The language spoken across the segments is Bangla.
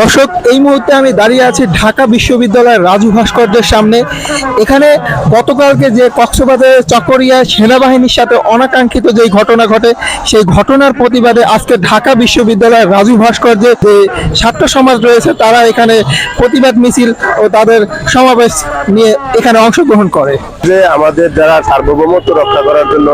দর্শক, এই মুহূর্তে আমি দাঁড়িয়ে আছি ঢাকা বিশ্ববিদ্যালয়ের রাজু ভাস্কর্যের সামনে। এখানে গতকালকে যে কক্সবাজারের চকরিয়া সেনাবাহিনীর সাথে অনাকাঙ্ক্ষিত যে ঘটনা ঘটে, সেই ঘটনার প্রতিবাদে আজকে ঢাকা বিশ্ববিদ্যালয়ের রাজু ভাস্কর্যে যে ছাত্র সমাজ রয়েছে, তারা এখানে প্রতিবাদ মিছিল ও তাদের সমাবেশ নিয়ে এখানে অংশগ্রহণ করে। যে আমাদের যারা সার্বভৌমত্ব রক্ষা করার জন্য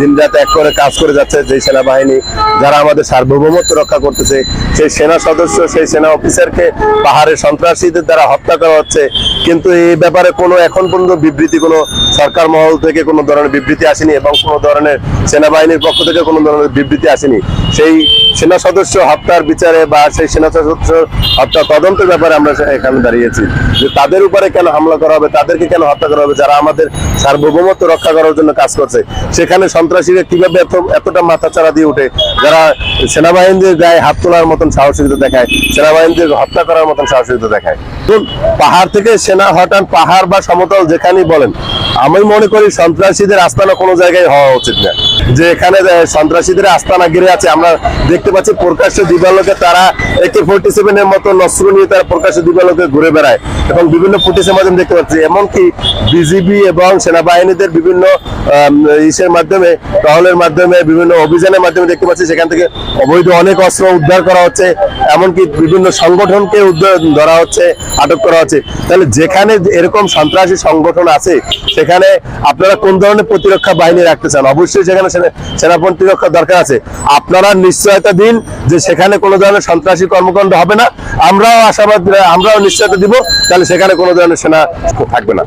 দিনরাত এক করে কাজ করে যাচ্ছে যে সেনাবাহিনী যারা আমাদের সার্বভৌমত্ব রক্ষা করতেছে, সেই সেনা সদস্য, সেই সেনা অফিসারকে পাহাড়ের সন্ত্রাসীদের দ্বারা হত্যা করা হচ্ছে। কিন্তু এই ব্যাপারে কোনো এখন পর্যন্ত বিবৃতি, কোনো সরকার মহল থেকে কোনো ধরনের বিবৃতি আসেনি এবং কোনো ধরনের সেনাবাহিনীর পক্ষ থেকে কোনো ধরনের বিবৃতি আসেনি। সেই সেনা সদস্য হত্যার বিচারে বা সেই সেনা সদস্য হত্যা তদন্তের ব্যাপারে আমরা এখানে দাঁড়িয়েছি। যে তাদের উপরে কেন হামলা করা হবে, তাদেরকে কেন হত্যা করা হবে, যারা আমাদের সার্বভৌমত্ব রক্ষা করার জন্য কাজ করছে, সেখানে সন্ত্রাসীরা কীভাবে এত এতটা মাথাচাড়া দিয়ে উঠে যারা সেনাবাহিনীদের গায়ে হাত তোলার মতন সাহসিকতা দেখায়, সেনাবাহিনীদের হত্যা করার মতন সাহসিকতা দেখায়। তো পাহাড় থেকে সেনা হটান পাহাড় বা সমতল যেখানেই বলেন আমি মনে করি সন্ত্রাসীদের আস্তানা কোনো জায়গায় হওয়া উচিত না। যে এখানে সন্ত্রাসীদের আস্তানা ঘিরে আছে, আমরা দেখতে পাচ্ছি প্রকাশ্য দিবালোকে তারা একে ফোর্টি সেভেনের মতো নস্ত্র নিয়ে তারা প্রকাশ্য দিবালোকে ঘুরে বেড়ায় এবং বিভিন্ন ফুটেজের মাধ্যমে দেখতে পাচ্ছি। এমনকি বিজিবি এবং সেনাবাহিনীদের বিভিন্ন ইসের মাধ্যমে, টহলের মাধ্যমে, বিভিন্ন অভিযানের মাধ্যমে দেখতে পাচ্ছি সেখান থেকে অবৈধ অনেক অস্ত্র উদ্ধার করা হচ্ছে, এমনকি বিভিন্ন সংগঠনকে উদ্ধার ধরা হচ্ছে, আটক করা হচ্ছে। তাহলে যেখানে এরকম সন্ত্রাসী সংগঠন আছে, সেখানে আপনারা কোন ধরনের প্রতিরক্ষা বাহিনী রাখতে চান? অবশ্যই সেখানে সেনা প্রতিরক্ষা দরকার আছে। আপনারা নিশ্চয়তা দিন যে সেখানে কোনো ধরনের সন্ত্রাসী কর্মকাণ্ড হবে না। আমরাও আশাবাদ, আমরাও নিশ্চয়তা দিব, তাহলে সেখানে কোনো ধরনের সেনা থাকবে না।